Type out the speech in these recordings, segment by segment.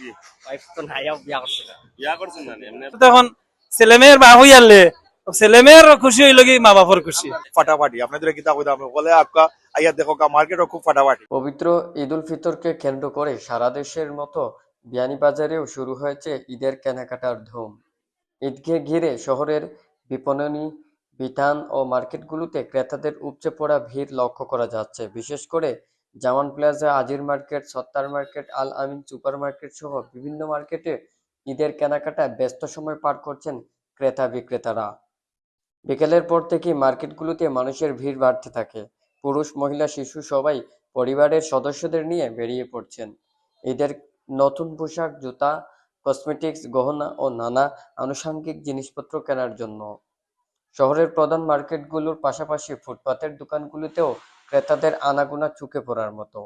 লাগি ওয়াইফ তো নাই বিয়া করছে না। বিয়া করছেন না এমনি তখন ছেলে মেয়ের বা ছেলে মেয়ের খুশি হইল কি মা বাবার খুশি? ফাটাফাটি আপনাদের কিতা কইতাম বলে আপকা আইয়া দেখো কা মার্কেটও খুব ফাটাফাটি। পবিত্র ঈদ উল ফিতরকে কেন্দ্র করে সারা দেশের মতো বিয়ানীবাজারেও শুরু হয়েছে ঈদের কেনাকাটার ধুম। ঈদকে ঘিরে শহরের বিপণনী বিতান ও মার্কেটগুলোতে ক্রেতাদের উপচে পড়া ভিড় লক্ষ্য করা যাচ্ছে। বিশেষ করে Zaman plaza, Azir market, Sattar market, Al Amin super market সহ বিভিন্ন মার্কেটে ঈদের কেনাকাটায় ব্যস্ত সময় পার করছেন ক্রেতা বিক্রেতারা। বিকেলের পর থেকে মার্কেটগুলোতে মানুষের ভিড় বাড়তে থাকে। পুরুষ, মহিলা, শিশু সবাই পরিবারের সদস্যদের নিয়ে বেরিয়ে পড়ছেন। ঈদের নতুন পোশাক, জুতা, কসমেটিক্স, গহনা ও নানা আনুষঙ্গিক জিনিসপত্র কেনার জন্য। শহরের প্রধান মার্কেটগুলোর পাশাপাশি ফুটপাতের দোকানগুলোতেও ক্রেতাদের আনাগোনা চুকে পড়ার মতো।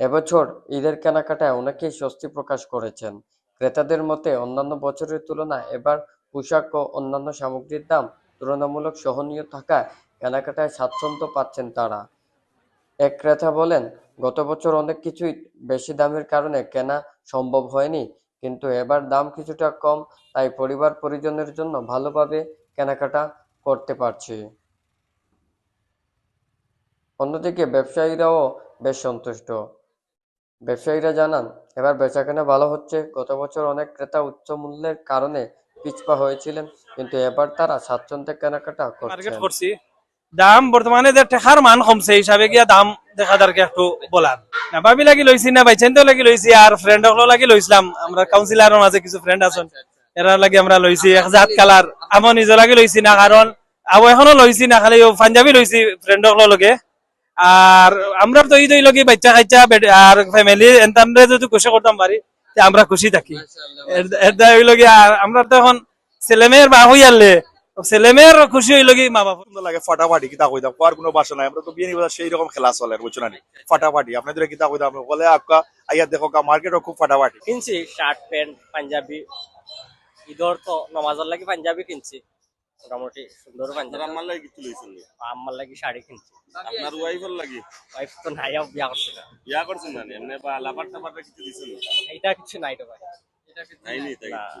এবছর ঈদের কেনাকাটায় অনেকেই স্বস্তি প্রকাশ করেছেন। ক্রেতাদের মতে, অন্যান্য বছরের তুলনায় এবার পোশাক ও অন্যান্য সামগ্রীর দাম তুলনামূলক সহনীয় থাকায় কেনাকাটায় স্বাচ্ছন্দ্য পাচ্ছেন তারা। এক ক্রেতা বলেন, গত বছর অনেক কিছুই বেশি দামের কারণে কেনা সম্ভব হয়নি, কিন্তু এবার দাম কিছুটা কম, তাই পরিবার পরিজনের জন্য ভালোভাবে কেনাকাটা করতে পারছি। অন্যদিকে ব্যবসায়ীরাও বেশ সন্তুষ্ট। ব্যবসায়ীরা জানান এবার বেচাকেনা ভালো হচ্ছে। গত বছর অনেক ক্রেতা উচ্চ মূল্যের কারণে পিছপা হয়েছিলেন কিন্তু এবার তারা স্বাচ্ছন্দ্যে কেনাকাটা করছি। দাম বর্তমানে যে টেকার মান কমছে হিসাবে গিয়া দাম দেখা দরকে একটু বলার। না ভাবি লাগি লইছি না ভাই বাইচেন লাগি লইছি আর ফ্রেন্ড হলো লাগি লইছিলাম। আমরা কাউন্সিলরের মাঝে কিছু ফ্রেন্ড আছেন। এরা লাগি আমরা লইছি এক জাত কালার আমার নিজে লাগি লইছি না কারণ আবো এখনও লইছি না খালি পাঞ্জাবি লইছি ফ্রেন্ড হলো লগে। আর আমরা তো ঈদ কি বাচ্চা কাচ্চা আর ফ্যামিলি এন্তামরে যদি খুশি করতাম পারি আমরা খুশি থাকি। এর- আর আমরা তো এখন ছেলে মেয়ের বা হই আনলে ছেলে মেয়ের খুশি হইল কি মা বাবা সুন্দর লাগে ফাটাফাটি কিতা কইতাম কোয়ার কোনো বাসা নাই। আমরা তো বিয়ে বাজার সেই রকম খেলা চলে বুঝছ না নি? ফাটাফাটি আপনাদের কিতা কইতাম বলে আপকা আইয়া দেখো কা মার্কেটও খুব ফাটাফাটি। কিনছি শার্ট প্যান্ট পাঞ্জাবি। ঈদর তো নমাজের লাগি পাঞ্জাবি কিনছি। মোটামুটি সুন্দর পাঞ্জাবি আমার লাগি কিছু লইছেন আমার লাগি শাড়ি কিনছি। আপনার ওয়াইফের লাগি? ওয়াইফ তো নাই বিয়া করছে না। বিয়া করছে না এমনি বা লাপার টাপার কিছু দিছেন নি? এইটা কিছু নাই তো ভাই। নাইনি তাই না। কিছু।